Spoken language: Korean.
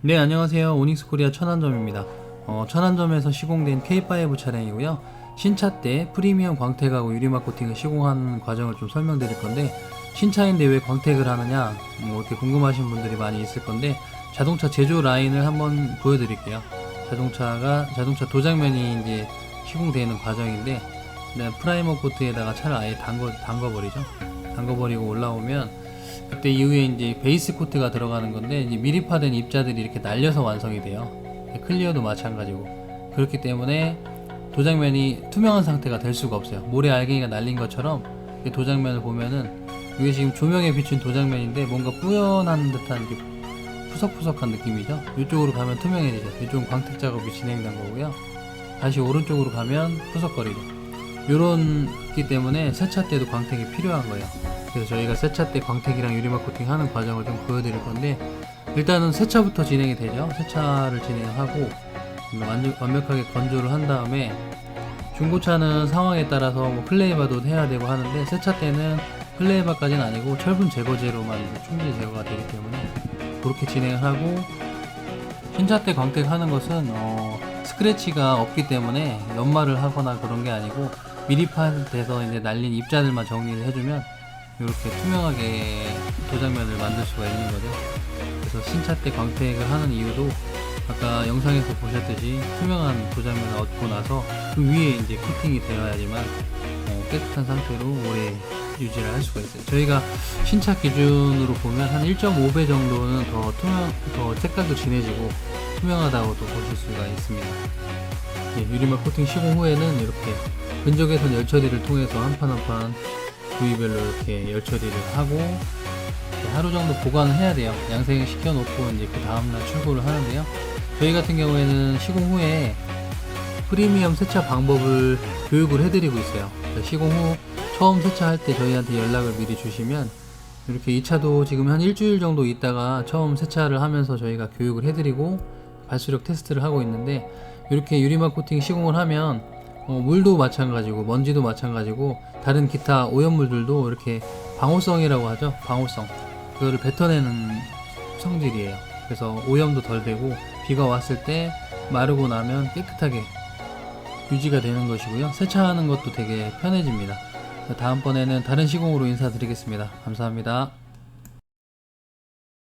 네 안녕하세요. 오닉스 코리아 천안점입니다. 어, 천안점에서 시공된 K5 차량이고요. 신차 때 프리미엄 광택하고 유리막 코팅을 시공하는 과정을 좀 설명드릴 건데 신차인데 왜 광택을 하느냐 뭐 이렇게 궁금하신 분들이 많이 있을 건데 자동차 제조 라인을 한번 보여드릴게요. 자동차가 자동차 도장면이 이제 시공되는 과정인데 네, 프라이머 코트에다가 차를 아예 담궈 담궈버리죠. 담궈버리고 올라오면 그때 이후에 이제 베이스 코트가 들어가는 건데 이제 미리 파된 입자들이 이렇게 날려서 완성이 돼요. 클리어도 마찬가지고 그렇기 때문에 도장면이 투명한 상태가 될 수가 없어요. 모래 알갱이가 날린 것처럼 이 도장면을 보면은 이게 지금 조명에 비춘 도장면인데 뭔가 뿌연한 듯한 푸석푸석한 느낌이죠. 이쪽으로 가면 투명해지죠. 이쪽은 광택 작업이 진행된 거고요. 다시 오른쪽으로 가면 푸석거리죠. 요런기 때문에 세차 때도 광택이 필요한 거예요. 그래서 저희가 세차 때 광택이랑 유리막 코팅 하는 과정을 좀 보여드릴 건데 일단은 세차부터 진행이 되죠. 세차를 진행하고 완전, 완벽하게 건조를 한 다음에 중고차는 상황에 따라서 뭐 플레이바도 해야 되고 하는데 세차 때는 플레이바까지는 아니고 철분 제거제로만 충분히 제거가 되기 때문에 그렇게 진행을 하고 신차 때 광택하는 것은 어, 스크래치가 없기 때문에 연마를 하거나 그런 게 아니고 미리판돼서 이제 날린 입자들만 정리를 해주면 이렇게 투명하게 도장면을 만들 수가 있는 거죠. 그래서 신차 때 광택을 하는 이유도 아까 영상에서 보셨듯이 투명한 도장면을 얻고 나서 그 위에 이제 코팅이 되어야지만 어, 깨끗한 상태로 오래 유지를 할 수가 있어요. 저희가 신차 기준으로 보면 한 1.5배 정도는 더 투명, 더 색깔도 진해지고 투명하다고도 보실 수가 있습니다. 예, 유리막 코팅 시공 후에는 이렇게 근적외선 열 처리를 통해서 한 판 한판 부위별로 이렇게 열 처리를 하고 하루 정도 보관을 해야 돼요. 양생을 시켜놓고 이제 그 다음날 출고를 하는데요. 저희 같은 경우에는 시공 후에 프리미엄 세차 방법을 교육을 해드리고 있어요. 시공 후 처음 세차할 때 저희한테 연락을 미리 주시면 이렇게 이 차도 지금 한 일주일 정도 있다가 처음 세차를 하면서 저희가 교육을 해드리고 발수력 테스트를 하고 있는데 이렇게 유리막 코팅 시공을 하면 어, 물도 마찬가지고 먼지도 마찬가지고 다른 기타 오염물들도 이렇게 방호성이라고 하죠? 방호성. 그거를 뱉어내는 성질이에요. 그래서 오염도 덜 되고 비가 왔을 때 마르고 나면 깨끗하게 유지가 되는 것이고요. 세차하는 것도 되게 편해집니다. 다음번에는 다른 시공으로 인사드리겠습니다. 감사합니다